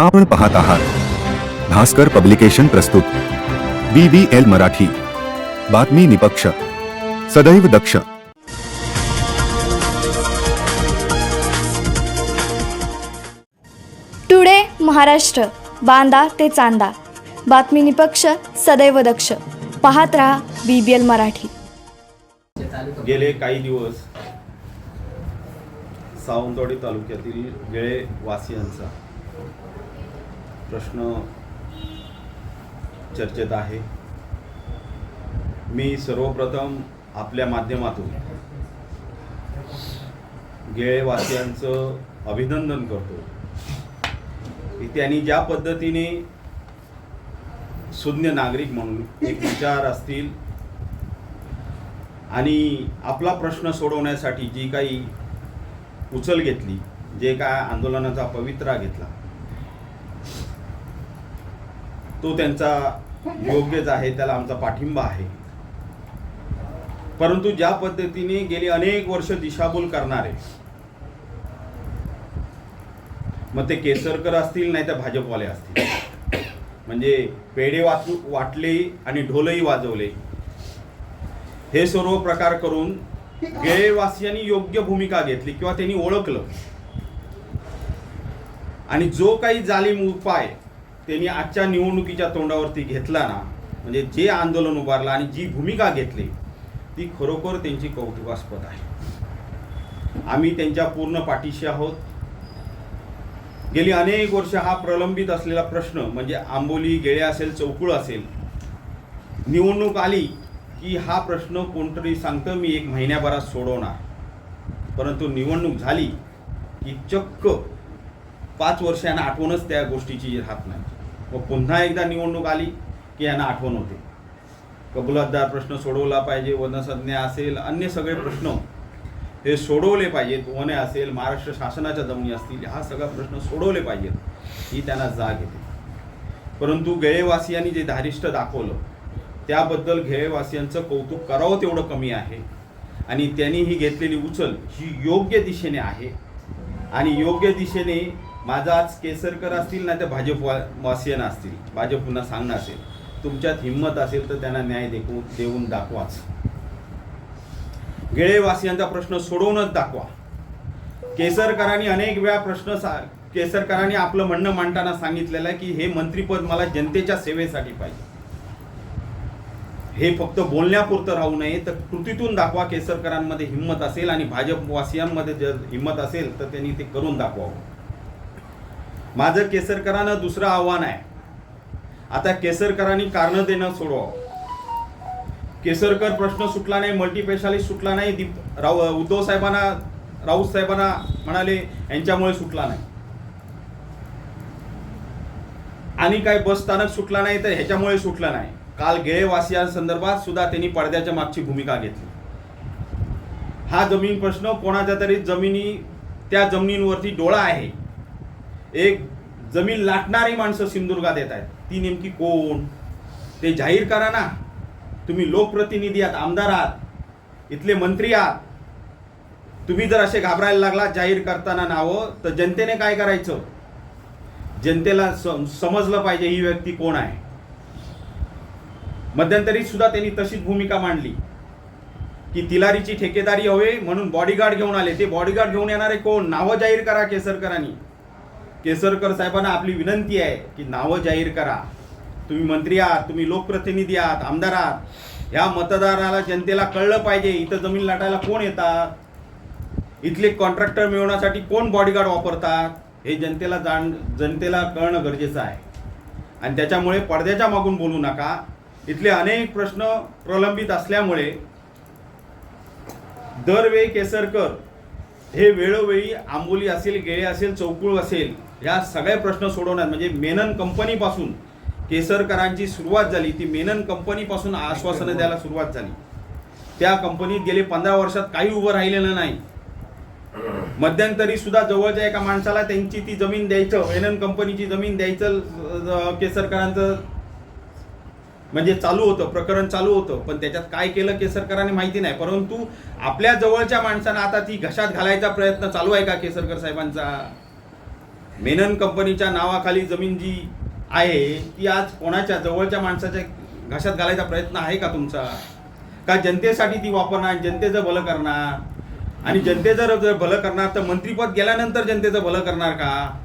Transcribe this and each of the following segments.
आपण पाहत आहात. भास्कर पब्लिकेशन प्रस्तुत. B B L Marathi. बातमी निपक्ष. सदैव दक्ष. टुडे महाराष्ट्र. बांदा ते चांदा. बातमी निपक्ष सदैव दक्ष. पाहत रहा बी बी एल मराठी. गेले काही दिवस सावंतवाडी तालुक्यातील गेळे वासियांचा प्रश्न चर्चेत आहे. मी सर्वप्रथम आपल्या माध्यमातून गेळेवासियांचं अभिनंदन करतो. की त्यांनी ज्या पद्धतीने शून्य नागरिक म्हणून एक विचार असतील आणि आपला प्रश्न सोडवण्यासाठी जी काही उचल घेतली जे काय आंदोलनाचा पवित्रा घेतला तो त्यांचा योग्यच आहे त्याला आमचा पाठिंबा आहे. परंतु ज्या पद्धतीने गेली अनेक वर्ष दिशाभूल करणारे मग ते केसरकर असतील नाही तर भाजपवाले असतील. म्हणजे पेढे वाचू वाटले आणि ढोलही वाजवले. हे सर्व प्रकार करून गेळेवासियांनी योग्य भूमिका घेतली किंवा त्यांनी ओळखलं. आणि जो काही जालीम उपाय त्यांनी आजच्या निवडणुकीच्या तोंडावरती घेतला ना म्हणजे जे आंदोलन उभारलं आणि जी भूमिका घेतली ती खरोखर त्यांची कौतुकास्पद आहे. आम्ही त्यांच्या पूर्ण पाठीशी आहोत. गेली अनेक वर्ष हा प्रलंबित असलेला प्रश्न म्हणजे आंबोली गेळे असेल चौकुळ असेल निवडणूक आली की हा प्रश्न कोणतरी सांगतं मी एक महिन्याभरात सोडवणार. परंतु निवडणूक झाली की चक्क पाच वर्षांना आठवणच त्या गोष्टीची राहत नाही. मग पुन्हा एकदा निवडणूक आली की यांना आठवण होते. कबुलातदार प्रश्न सोडवला पाहिजे वनसंज्ञा असेल अन्य सगळे प्रश्न हे सोडवले पाहिजेत वने असेल महाराष्ट्र शासनाच्या जमिनी असतील हा सगळा प्रश्न सोडवले पाहिजेत ही त्यांना जाग येते. परंतु गेळेवासियांनी जे धारिष्ट दाखवलं त्याबद्दल गेळेवासियांचं कौतुक करावं तेवढं कमी आहे. आणि त्यांनी ही घेतलेली उचल ही योग्य दिशेने आहे. आणि योग्य दिशेने माझा आज केसरकर असतील ना तर भाजप वासियन असतील. भाजप पुन्हा सांगणं असेल. तुमच्यात हिंमत असेल तर त्यांना न्याय देखू देऊन दाखवाच. गेळेवासियांचा प्रश्न सोडवूनच दाखवा. केसरकरांनी अनेक वेळा प्रश्न सा केसरकरांनी आपलं म्हणणं मांडताना सांगितलेलं आहे की हे मंत्रीपद मला जनतेच्या सेवेसाठी पाहिजे. हे फक्त बोलण्यापुरतं राहू नये तर कृतीतून दाखवा केसरकरांमध्ये हिंमत असेल आणि भाजपवासियांमध्ये जर हिंमत असेल तर त्यांनी ते करून दाखवावं. माझं केसरकरांना दुसरं आव्हान आहे. आता केसरकरांनी कारणं देणं सोडवावं केसरकर प्रश्न सुटला नाही मल्टीपेशालिस्ट सुटला नाही दीप राव उद्धव साहेबांना राऊत साहेबांना म्हणाले यांच्यामुळे सुटला नाही. आणि काय बस स्थानक सुटला नाही तर ह्याच्यामुळे सुटला नाही. काल गेळेवासियांसंदर्भात सुद्धा त्यांनी पडद्याच्या मागची भूमिका घेतली. हा जमीन प्रश्न कोणाच्या तरी जमिनी त्या जमिनींवरती डोळा आहे. एक जमीन लाटणारी माणसं सिंधुदुर्गात येत आहेत. ती नेमकी कोण? ते जाहीर करा ना. तुम्ही लोकप्रतिनिधी आहात आमदार आहात इथले मंत्री आहात. तुम्ही जर असे घाबरायला लागला जाहीर करताना नावं तर जनतेने काय करायचं? जनतेला सम- समजलं पाहिजे ही व्यक्ती कोण आहे. मध्यंतरी सुद्धा त्यांनी तशीच भूमिका मांडली. की तिलारीची ठेकेदारी हवे म्हणून बॉडीगार्ड घेऊन आले. ते बॉडीगार्ड घेऊन येणारे कोण? नावं जाहीर करा केसरकरांनी. केसरकर साहेबांना आपली विनंती आहे की नावं जाहीर करा. तुम्ही मंत्री आहात तुम्ही लोकप्रतिनिधी आहात आमदार आहात. ह्या मतदाराला जनतेला कळलं पाहिजे इथं जमीन लाटायला कोण येतात? इथले कॉन्ट्रॅक्टर मिळवण्यासाठी कोण बॉडीगार्ड वापरतात? हे जनतेला जाण जनतेला कळणं गरजेचं आहे. आणि त्याच्यामुळे पडद्याच्या मागून बोलू नका. इथले अनेक प्रश्न प्रलंबित असल्यामुळे दरवेळी केसरकर हे वेळोवेळी आंबोली असेल गेळे असेल चौकुळ असेल या सगळे प्रश्न सोडवण्यात म्हणजे मेनन कंपनीपासून केसरकरांची सुरुवात झाली ती मेनन कंपनीपासून आश्वासनं द्यायला सुरुवात झाली. त्या कंपनीत गेले पंधरा वर्षात काही उभं राहिलेलं नाही. मध्यंतरी सुद्धा जवळच्या एका माणसाला त्यांची ती जमीन द्यायचं मेनन कंपनीची जमीन द्यायचं केसरकरांचं म्हणजे चालू होतं प्रकरण चालू होतं. पण त्याच्यात काय केलं केसरकरांनी माहिती नाही. परंतु आपल्या जवळच्या माणसांना आता ती घशात घालायचा प्रयत्न चालू आहे का केसरकर साहेबांचा? मेनन कंपनीच्या नावाखाली जमीन जी आहे ती आज कोणाच्या जवळच्या माणसाच्या घशात घालायचा प्रयत्न आहे का तुमचा? का जनतेसाठी ती वापरणार जनतेचं भलं करणार? आणि जनतेचं जर भलं करणार तर मंत्रीपद गेल्यानंतर जनतेचं भलं करणार का?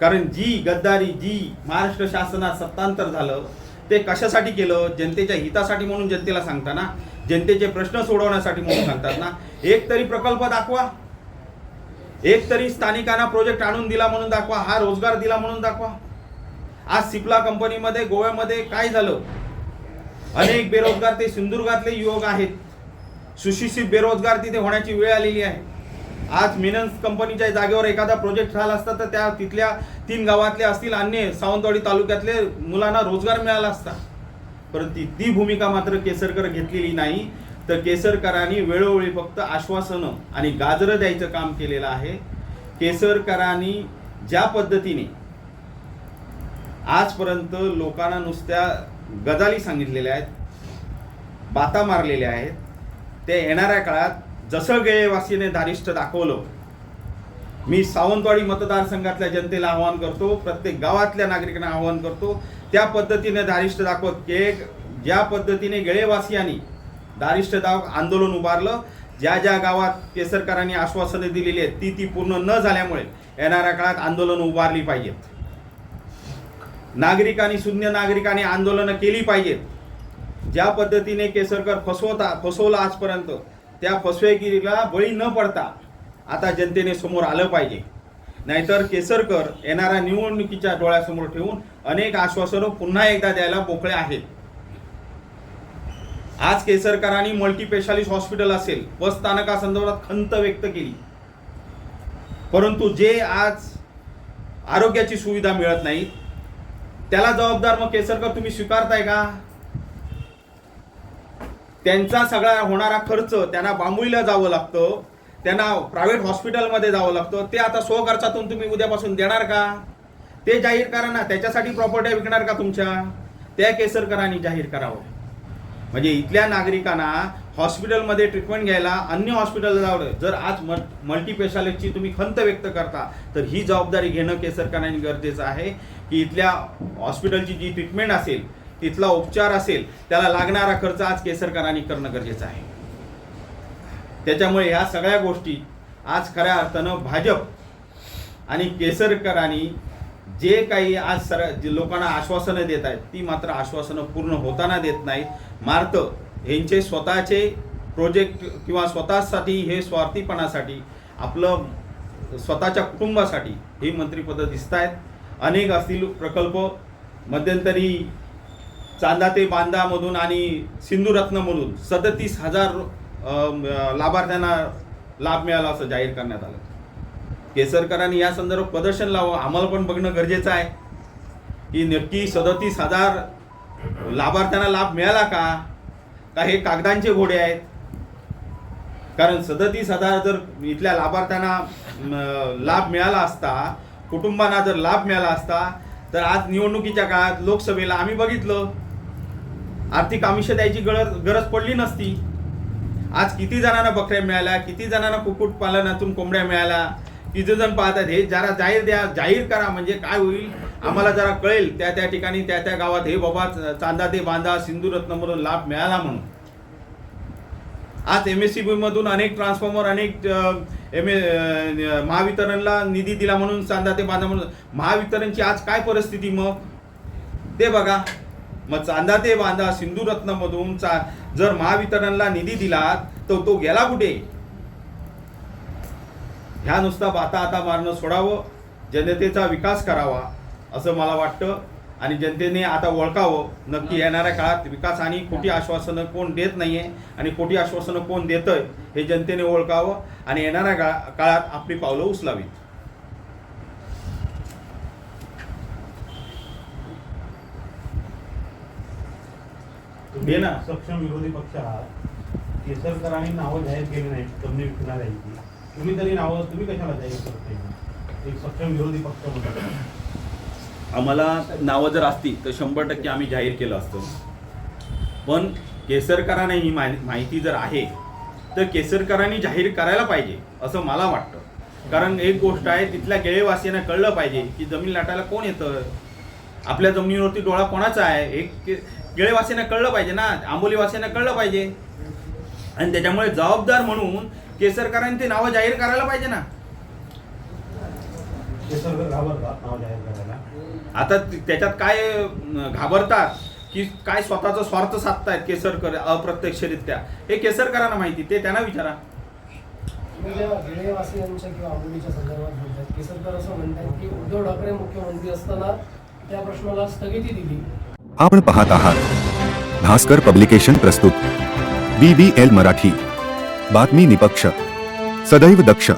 कारण जी गद्दारी जी महाराष्ट्र शासनात सत्तांतर झालं ते कशासाठी केलं? जनतेच्या हितासाठी म्हणून जनतेला सांगता ना? जनतेचे प्रश्न सोडवण्यासाठी म्हणून सांगतात ना? एक तरी प्रकल्प दाखवा. एक तरी स्थानिकांना प्रोजेक्ट आणून दिला म्हणून दाखवा हा रोजगार दिला म्हणून दाखवा. आज सिप्ला कंपनीमध्ये गोव्यामध्ये काय झालं? अनेक बेरोजगार ते सिंधुदुर्गातले युवक आहेत. सुशिक्षित बेरोजगार तिथे होण्याची वेळ आलेली आहे. आज मिनन्स कंपनीच्या जागेवर एखादा प्रोजेक्ट झाला असता तर त्या तिथल्या तीन गावातले असतील अन्य सावंतवाडी तालुक्यातले मुलांना रोजगार मिळाला असता. परंतु ती- ती भूमिका मात्र केसरकर घेतलेली नाही. तर केसरकरांनी वेळोवेळी फक्त आश्वासनं आणि गाजरं द्यायचं काम केलेलं आहे. केसरकरांनी ज्या पद्धतीने आजपर्यंत लोकांना नुसत्या गजाली सांगितलेल्या आहेत बाता मारलेल्या आहेत ते येणाऱ्या काळात जसं गेळेवासीने धारिष्ठ दाखवलं मी सावंतवाडी मतदारसंघातल्या जनतेला आवाहन करतो प्रत्येक गावातल्या नागरिकांना आवाहन करतो त्या पद्धतीने धारिष्ठ दाखवत के ज्या पद्धतीने गेळेवासियांनी दारिष्ट दाव आंदोलन उभारलं. ज्या ज्या गावात केसरकरांनी आश्वासनं दिलेली आहेत ती ती पूर्ण न झाल्यामुळे येणाऱ्या काळात आंदोलन उभारली पाहिजेत नागरिकांनी शून्य नागरिकांनी आंदोलनं केली पाहिजेत. ज्या पद्धतीने केसरकर फसवता फसवलं आजपर्यंत त्या फसवेगिरीला बळी न पडता आता जनतेने समोर आलं पाहिजे. नाहीतर केसरकर येणाऱ्या निवडणुकीच्या डोळ्यासमोर ठेवून अनेक आश्वासनं पुन्हा एकदा द्यायला पोकळे आहेत. आज केसरकरांनी मल्टीपेशालिस्ट हॉस्पिटल असेल बस स्थानकासंदर्भात खंत व्यक्त केली. परंतु जे आज आरोग्याची सुविधा मिळत नाही त्याला जबाबदार मग केसरकर तुम्ही स्वीकारताय का? त्यांचा सगळा होणारा खर्च त्यांना बांबुईला जावं लागतं त्यांना प्रायव्हेट हॉस्पिटलमध्ये जावं लागतं ते आता स्वखर्चातून तुम्ही उद्यापासून देणार का? ते जाहीर करा ना त्याच्यासाठी प्रॉपर्ट्या विकणार का तुमच्या? त्या केसरकरांनी जाहीर करावं. म्हणजे इथल्या नागरिकांना हॉस्पिटलमध्ये ट्रीटमेंट घ्यायला अन्य हॉस्पिटलला जावं. जर आज मल मल्टीपेशालिस्टची तुम्ही खंत व्यक्त करता तर ही जबाबदारी घेणं केसरकरांनी गरजेचं आहे की इथल्या हॉस्पिटलची जी ट्रीटमेंट असेल तिथला उपचार असेल त्याला लागणारा खर्च आज केसरकरांनी करणं गरजेचं आहे. त्याच्यामुळे ह्या सगळ्या गोष्टी आज खऱ्या अर्थानं भाजप आणि केसरकरांनी जे काही आज सर लोकांना आश्वासनं देत आहेत ती मात्र आश्वासनं पूर्ण होताना देत नाहीत. मार्त. यांचे स्वतःचे प्रोजेक्ट किंवा स्वतःसाठी हे स्वार्थीपणासाठी आपलं स्वतःच्या कुटुंबासाठी हे मंत्रिपदं दिसत आहेत अनेक असतील प्रकल्प मध्यंतरी चांदा ते बांदामधून आणि सिंधुरत्नमधून सदतीस हजार लाभार्थ्यांना लाभ मिळाला असं जाहीर करण्यात आलं. केसरकरांनी या संदर्भात प्रदर्शन लावं आम्हाला पण बघणं गरजेचं आहे. की नक्की सदतीस हजार लाभार्थ्यांना लाभ मिळाला का? का हे कागदांचे घोडे आहेत? कारण सदतीस हजार जर इथल्या लाभार्थ्यांना लाभ मिळाला असता कुटुंबांना जर लाभ मिळाला असता तर आज निवडणुकीच्या काळात लोकसभेला आम्ही बघितलं. आर्थिक आमिष द्यायची गरज गरज पडली नसती. आज किती जणांना बकऱ्या मिळाल्या किती जणांना कुक्कुटपालनातून कोंबड्या मिळाल्या? किती जण पाहतात हे जरा जाहीर द्या जाहीर करा. म्हणजे काय होईल? आम्हाला जरा कळेल त्या त्या ठिकाणी त्या त्या गावात हे बाबा चांदा ते बांधा सिंधुरत्नमधून लाभ मिळाला म्हणून. आज एम एस सी मधून अनेक ट्रान्सफॉर्मर अनेक एम ए महावितरणला निधी दिला म्हणून चांदा ते बांधा म्हणून. महावितरणची आज काय परिस्थिती मग? ते बघा. मग चांदा ते बांधा सिंधुरत्नमधून चा जर महावितरणला निधी दिला तर तो गेला कुठे? ह्या नुसता बाता आता मारणं सोडावं. जनतेचा विकास करावा. असं मला वाटतं. आणि जनतेने आता ओळखावं. नक्की येणाऱ्या काळात विकास आणि खोटी आश्वासनं कोण देत नाहीये आणि खोटी आश्वासनं कोण देतंय हे जनतेने ओळखावं. आणि येणाऱ्या काळा- काळात आपली पावलं उचलावीत. तुम्ही ना. सक्षम विरोधी पक्ष आहात. केसरकरांनी नावं जाहीर केली नाहीत विकणार आहे तुम्ही तरी नावं तुम्ही कशाला जाहीर करताय? एक सक्षम विरोधी पक्ष म्हणून. आम्हाला नावं जर असती तर शंभर टक्के आम्ही जाहीर केलं असतं. पण केसरकरांना ही माहि- माहिती जर आहे तर केसरकरांनी जाहीर करायला पाहिजे असं मला वाटतं. कारण एक गोष्ट आहे तिथल्या गेळेवासियांना कळलं पाहिजे की जमीन लाटायला कोण येतं? आपल्या जमिनीवरती डोळा कोणाचा आहे? एक गेळेवासियांना कळलं पाहिजे ना आंबोलीवासियांना कळलं पाहिजे. आणि त्याच्यामुळे जबाबदार म्हणून केसरकरांनी ते नावं जाहीर करायला पाहिजे ना केसरकर घाबरतात नाव जाहीर करायला आता ती- त्याच्यात काय घाबरतात की काय स्वतःचा स्वार्थ साधतायत केसरकर अप्रत्यक्षरित्या? हे केसरकरांना माहिती ते त्यांना विचारा. गिळेवासियांच्या किंवा आंबोलीच्या संदर्भात बोलतात केसरकर असं म्हणतात की उद्धव ठाकरे मुख्यमंत्री असताना त्या प्रश्नाला स्थगिती दिली. आपण पाहत आहात. भास्कर पब्लिकेशन प्रस्तुत. B B L Marathi. बातमी निपक्ष. सदैव दक्ष.